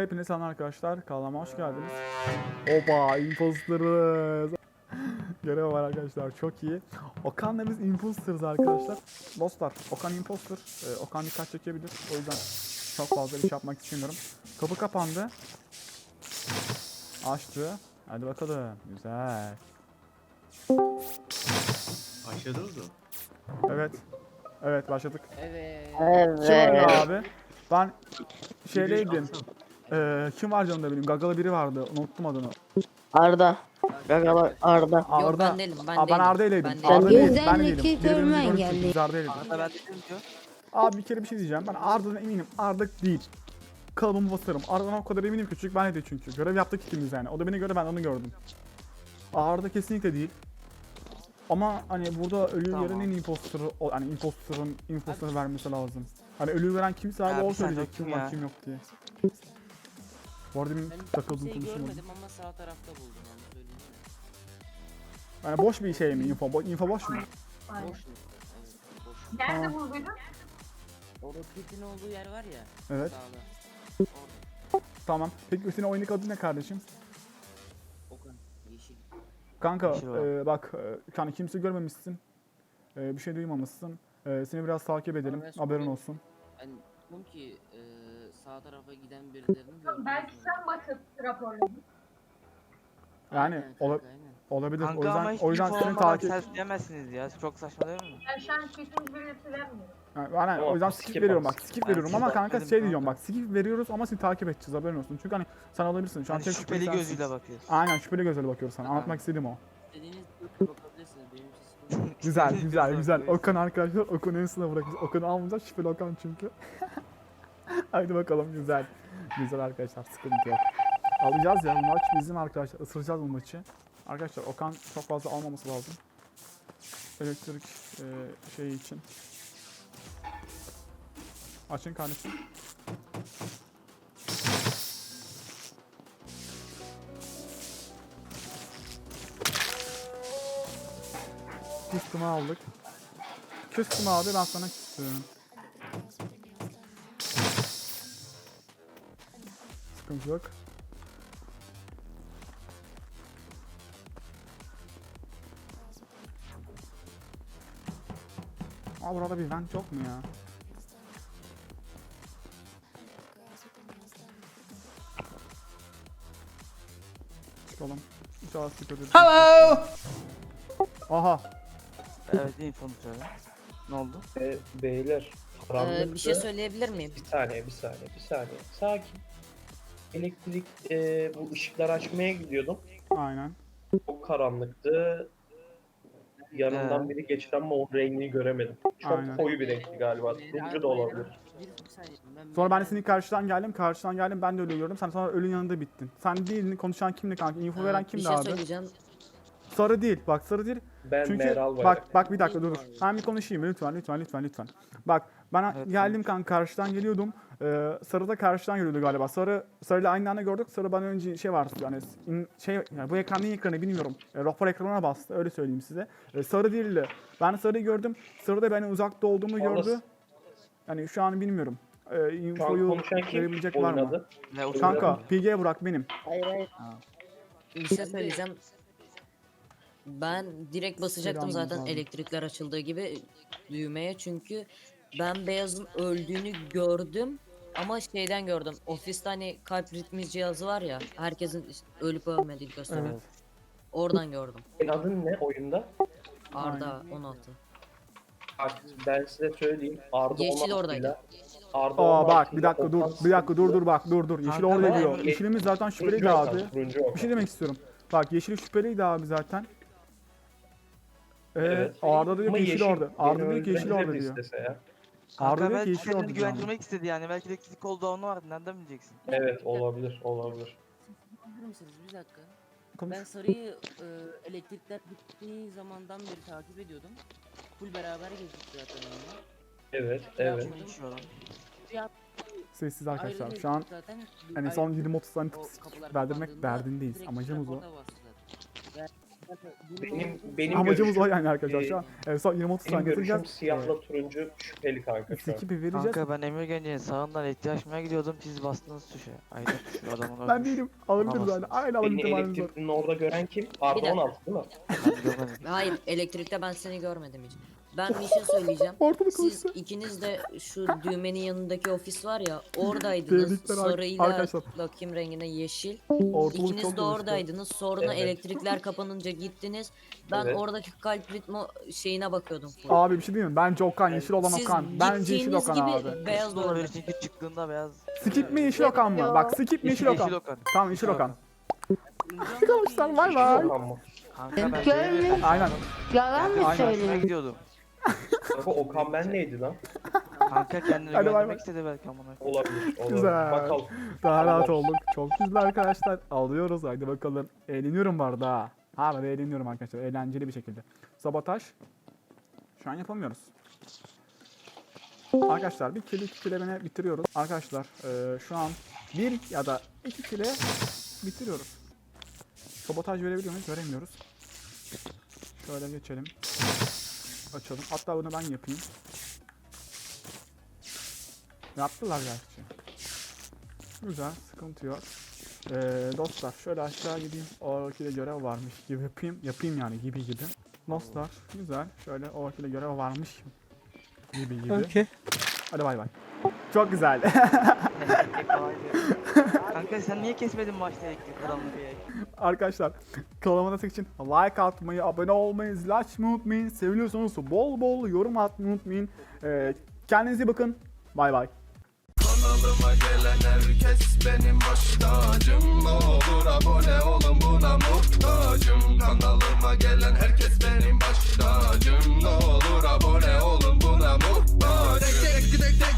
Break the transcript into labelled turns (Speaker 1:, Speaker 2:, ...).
Speaker 1: Hepinize selam arkadaşlar. Kanalıma hoş geldiniz. Oba imposterız. Görev var arkadaşlar çok iyi. Okan'la biz imposterız arkadaşlar. Dostlar Okan imposter. Ee, Okan dikkat çekebilir. O yüzden çok fazla bir şey yapmak istemiyorum. Kapı kapandı. Açtı. Hadi bakalım. Güzel.
Speaker 2: Başladınız mı?
Speaker 1: Evet. Evet başladık.
Speaker 3: Evet.
Speaker 1: Kim oynuyor abi? Ben şeydeydim. Ee, kim var canımda benim? Gagalı biri vardı. Unuttum adını.
Speaker 4: Arda. Gagalı Arda.
Speaker 3: Yok
Speaker 1: Arda.
Speaker 3: ben değilim ben
Speaker 1: Aa, ben
Speaker 3: değilim.
Speaker 1: Arda ileydim.
Speaker 3: Ben değilim.
Speaker 1: Arda değilim. Ben değilim. Birbirimizi görmüştük,
Speaker 4: geldi.
Speaker 1: Biz Arda değildik.
Speaker 5: Arda ben dedim diyor.
Speaker 1: Abi bir kere bir şey diyeceğim. Ben Arda'dan eminim. Arda değil. Kalıbımı basarım. Arda'dan o kadar eminim ki çünkü ben de çünkü. Görev yaptık ikimiz yani. O da beni gördü ben onu gördüm. Arda kesinlikle değil. Ama hani burada ölü
Speaker 5: Tamam.
Speaker 1: yerin en imposter'ı, o- hani imposter'ın imposter'ı vermesi lazım. Hani ölü veren kimse abi
Speaker 5: Ya
Speaker 1: o söyleyecek kim var kim yok diye. Bu arada benim
Speaker 3: Ben
Speaker 1: takıldığım
Speaker 3: kimseyi
Speaker 1: konuşum oldu.
Speaker 3: görmedim ama sağ tarafta buldum onu söyleyeyim.
Speaker 1: Yani boş bir şey mi info? Bo- info boş mu?
Speaker 3: Boş mu? Evet boş.
Speaker 6: Nerede
Speaker 1: Tamam.
Speaker 6: bulduydun?
Speaker 3: O roketin olduğu yer var ya.
Speaker 1: Evet.
Speaker 3: Sağda. Orada.
Speaker 1: Tamam. Peki senin oyundaki adı ne kardeşim?
Speaker 3: Okan. Yeşil.
Speaker 1: Kanka
Speaker 5: Yeşil olan.
Speaker 1: e, bak e, yani kimse görmemişsin. E, bir şey duymamışsın. E, seni biraz takip edelim.
Speaker 3: ben
Speaker 1: Haberin olsun.
Speaker 3: Ben dedim ki sağ tarafa giden birilerini gördüm.
Speaker 6: Belki sen bakıp raporladın.
Speaker 1: Yani
Speaker 3: Aynen
Speaker 1: ola-
Speaker 3: kanka, aynen.
Speaker 1: olabilir.
Speaker 5: Kanka
Speaker 1: o yüzden
Speaker 5: ama hiç
Speaker 1: o yüzden
Speaker 5: olmadan
Speaker 1: takip
Speaker 5: diyemezsiniz ya. Çok saçma değil mi?
Speaker 6: Ben şu an kesin birisi vermiyorum.
Speaker 1: yani, aynen, o
Speaker 2: Tamam,
Speaker 1: yüzden
Speaker 2: skip
Speaker 1: skip veriyorum bak. Skip
Speaker 5: Ben
Speaker 1: veriyorum ama
Speaker 5: skip
Speaker 1: kanka
Speaker 5: atmadım
Speaker 1: şey diyeceğim
Speaker 5: kanka.
Speaker 1: bak. Skip veriyoruz ama seni takip edeceğiz haberin olsun. Çünkü hani sen olabilirsin. Şu an
Speaker 5: Hani
Speaker 1: tek
Speaker 5: şüpheli
Speaker 1: sensin.
Speaker 5: gözüyle bakıyorsun.
Speaker 1: Aynen şüpheli gözüyle bakıyoruz sana.
Speaker 5: Aynen.
Speaker 1: Anlatmak istediğim o.
Speaker 3: İstediğiniz bakabilirsiniz. Benim yok.
Speaker 1: Güzel güzel güzel.
Speaker 5: bakıyorsun.
Speaker 1: Okan arkadaşlar Okan'ı en sona bırakacağız. Okan'ı almayacağız. Şüpheli Okan çünkü. Haydi bakalım güzel. Güzel arkadaşlar sıkıntı yok. Alacağız ya maç bizim arkadaşlar. Isıracağız bu maçı. Arkadaşlar Okan çok fazla almaması lazım. Elektrik e, şeyi için. Açın kardeşim. Küstümü aldık. Küstüm abi ben sana küstüm. Sıkıntı yok. Aa burada bir vent yok mu ya? Çıkalım. İnşallah ederiz. Hello! Aha.
Speaker 5: Evet infonu söyle. Ne oldu?
Speaker 2: E, beyler.
Speaker 3: Ee,
Speaker 2: karanlıktı.
Speaker 3: bir şey söyleyebilir miyim?
Speaker 2: Bir saniye, bir saniye, bir saniye. Sakin. Elektrik, e, bu ışıkları açmaya gidiyordum.
Speaker 1: Aynen.
Speaker 2: Çok karanlıktı. Yanımdan
Speaker 5: Ee?
Speaker 2: biri geçti ama o rengini göremedim. Çok
Speaker 1: Aynen.
Speaker 2: koyu bir renkti galiba. Turuncu da olabilir.
Speaker 1: Sonra ben de senin karşıdan geldim. Karşıdan geldim. Ben de ölü gördüm. Sen sonra ölün yanında bittin. Sen değil konuşan kimdi kanka? Info veren
Speaker 3: bir
Speaker 1: kimdi
Speaker 3: şey
Speaker 1: abi?
Speaker 3: söyleyeceğim.
Speaker 1: Sarı değil. Bak sarı değil.
Speaker 2: Ben
Speaker 1: Çünkü
Speaker 2: Meral var.
Speaker 1: bak bak bir dakika dur.
Speaker 3: Abi?
Speaker 1: Ben bir konuşayım lütfen lütfen lütfen lütfen. Bak ben
Speaker 5: Evet,
Speaker 1: geldim kanka karşıdan geliyordum. Ee, sarı da karşıdan geliyordu galiba. Sarı sarıyla aynı anda gördük. Sarı bana önce şey var yani in- şey yani bu ekran ne ekranı bilmiyorum. E, rapor ekranına bastı öyle söyleyeyim size. E, sarı değildi. Ben sarıyı gördüm. Sarı da benim uzakta olduğumu
Speaker 2: Orası-
Speaker 1: gördü. Yani şu an bilmiyorum. E, infoyu
Speaker 2: konuşan kim?
Speaker 1: verebilecek var mı?
Speaker 5: Ne
Speaker 1: Kanka PG Burak benim.
Speaker 4: Hayır hayır.
Speaker 3: Bir şey söyleyeceğim. Ben direkt basacaktım zaten
Speaker 1: abi.
Speaker 3: elektrikler açıldığı gibi düğmeye çünkü ben beyazın öldüğünü gördüm ama şeyden gördüm. Ofiste hani kalp ritmi cihazı var ya herkesin ölüp ölmediğini gösteriyor.
Speaker 1: Evet.
Speaker 3: Oradan gördüm.
Speaker 2: Senin adın ne oyunda?
Speaker 3: Arda 16.
Speaker 2: Bak, ben size söyleyeyim. Arda
Speaker 3: Yeşil
Speaker 2: 16
Speaker 3: oradaydı.
Speaker 2: ile- Arda
Speaker 1: Aa
Speaker 2: 16
Speaker 1: bak bir dakika dur. Bir dakika dur dur bak dur dur. Yeşil
Speaker 5: Kanka,
Speaker 1: orada diyor. Yeşilimiz zaten şüpheliydi
Speaker 2: Turuncu
Speaker 1: abi.
Speaker 2: turuncu Okan.
Speaker 1: Bir şey demek istiyorum. Bak yeşil şüpheliydi abi zaten. Ee,
Speaker 2: Evet.
Speaker 1: Arda diyor
Speaker 2: Ama
Speaker 1: ki yeşil orada.
Speaker 2: beni
Speaker 1: Arda diyor ki yeşil
Speaker 2: öldürebilir
Speaker 1: orada diyor.
Speaker 2: istese ya.
Speaker 1: Arda
Speaker 5: Kanka
Speaker 1: diyor ki
Speaker 5: belki kendini
Speaker 1: diyor.
Speaker 5: güvendirmek istedi yani. Belki elektrik oldu onu vardı. Nereden bileceksin?
Speaker 2: Evet olabilir olabilir.
Speaker 3: Anlar mısınız bir dakika?
Speaker 1: Konuş.
Speaker 3: Ben sarıyı e, elektrikler bittiği zamandan beri takip ediyordum. Full beraber gezdik zaten onunla.
Speaker 2: Evet evet.
Speaker 5: Kim içiyor lan?
Speaker 1: Sessiz arkadaşlar. Şu an
Speaker 3: zaten
Speaker 1: hani son
Speaker 3: ayrı-
Speaker 1: 20-30 saniye
Speaker 3: o kapılar kapandığında
Speaker 1: derdindeyiz.
Speaker 3: direkt
Speaker 1: Amacımız o.
Speaker 3: bastı zaten.
Speaker 2: Benim benim
Speaker 1: Amacımız o
Speaker 2: görüşüm,
Speaker 1: yani arkadaşlar. Şu an e, son 20-30
Speaker 2: benim
Speaker 1: saniye
Speaker 2: görüşüm
Speaker 1: getireceğiz.
Speaker 2: siyahla turuncu şüpheli kanka şu an.
Speaker 1: Vereceğiz.
Speaker 5: Kanka ben Emir Gence'nin sağından ihtiyaçmaya gidiyordum siz bastınız tuşa. Aynen tuşu adamın
Speaker 1: Ben
Speaker 5: ölmüş.
Speaker 1: değilim. Alabiliriz
Speaker 5: Alamazsın.
Speaker 1: hala. Aynı alım
Speaker 2: Beni
Speaker 1: ihtimalimiz var.
Speaker 2: elektriğin orada gören kim? Arda
Speaker 3: Bir dakika.
Speaker 2: 16 değil mi?
Speaker 5: Ben görmedim.
Speaker 3: Hayır elektrikte ben seni görmedim hiç. Ben bir şey söyleyeceğim.
Speaker 1: Ortalık
Speaker 3: Siz
Speaker 1: karıştı.
Speaker 3: ikiniz de şu düğmenin yanındaki ofis var ya oradaydınız.
Speaker 1: Tebrikler ar-
Speaker 3: Sarıyla
Speaker 1: arkadaşlar.
Speaker 3: bakayım rengine yeşil.
Speaker 1: Ortalık çok
Speaker 3: İkiniz de
Speaker 1: karıştı.
Speaker 3: oradaydınız. Sonra
Speaker 2: Evet.
Speaker 3: elektrikler kapanınca gittiniz. Ben
Speaker 2: Evet.
Speaker 3: oradaki kalp ritmi şeyine bakıyordum.
Speaker 1: Abi bir şey diyeyim mi? Bence Okan yeşil olan
Speaker 3: Siz
Speaker 1: Okan. Bence yeşil
Speaker 3: gittiğiniz
Speaker 1: Okan
Speaker 3: gibi
Speaker 1: abi.
Speaker 3: beyaz da
Speaker 5: olabilir çünkü çıktığında beyaz.
Speaker 1: Skip mi yeşil Okan mı? Bak skip mi yeşil Okan?
Speaker 5: Yeşil Okan.
Speaker 1: Tamam yeşil Okan. Arkadaşlar bay bay.
Speaker 5: Kanka
Speaker 4: Ben.
Speaker 1: Aynen.
Speaker 4: Yalan mı
Speaker 5: Aynen. Ben
Speaker 4: söylüyorsun?
Speaker 5: gidiyordum.
Speaker 2: Kanka Okan ben neydi lan?
Speaker 5: Kanka kendini
Speaker 1: Hadi bay bay.
Speaker 5: güvendirmek istedi belki amına.
Speaker 2: Olabilir. olabilir.
Speaker 1: Güzel.
Speaker 2: Bakalım.
Speaker 1: Daha rahat olduk. Çok güzel arkadaşlar. Alıyoruz. Haydi bakalım. Eğleniyorum bu arada. ha. Ha ben eğleniyorum arkadaşlar. Eğlenceli bir şekilde. Sabotaj. Şu an yapamıyoruz. Arkadaşlar bir kili iki kile beni bitiriyoruz. Arkadaşlar eee, şu an bir ya da iki kile bitiriyoruz. Sabotaj verebiliyor muyuz? Veremiyoruz. Şöyle geçelim. Açalım. Hatta bunu ben yapayım. Yaptılar gerçi. Güzel, sıkıntı yok. Ee, dostlar şöyle aşağı gideyim. Orkide görev varmış gibi yapayım. Yapayım yani gibi gibi. Dostlar güzel. Şöyle orkide görev varmış gibi gibi. Hadi bay bay. Çok güzel.
Speaker 5: Kanka sen niye kesmedin adamları ya?
Speaker 1: Arkadaşlar kanalıma destek için like atmayı, abone olmayı, zil açmayı unutmayın. Seviliyorsanız bol bol yorum atmayı unutmayın. Ee, kendinize iyi bakın. Bay bay.
Speaker 7: Kanalıma gelen herkes benim baş tacım Ne olur abone olun buna muhtacım Kanalıma gelen herkes benim baş tacım Ne olur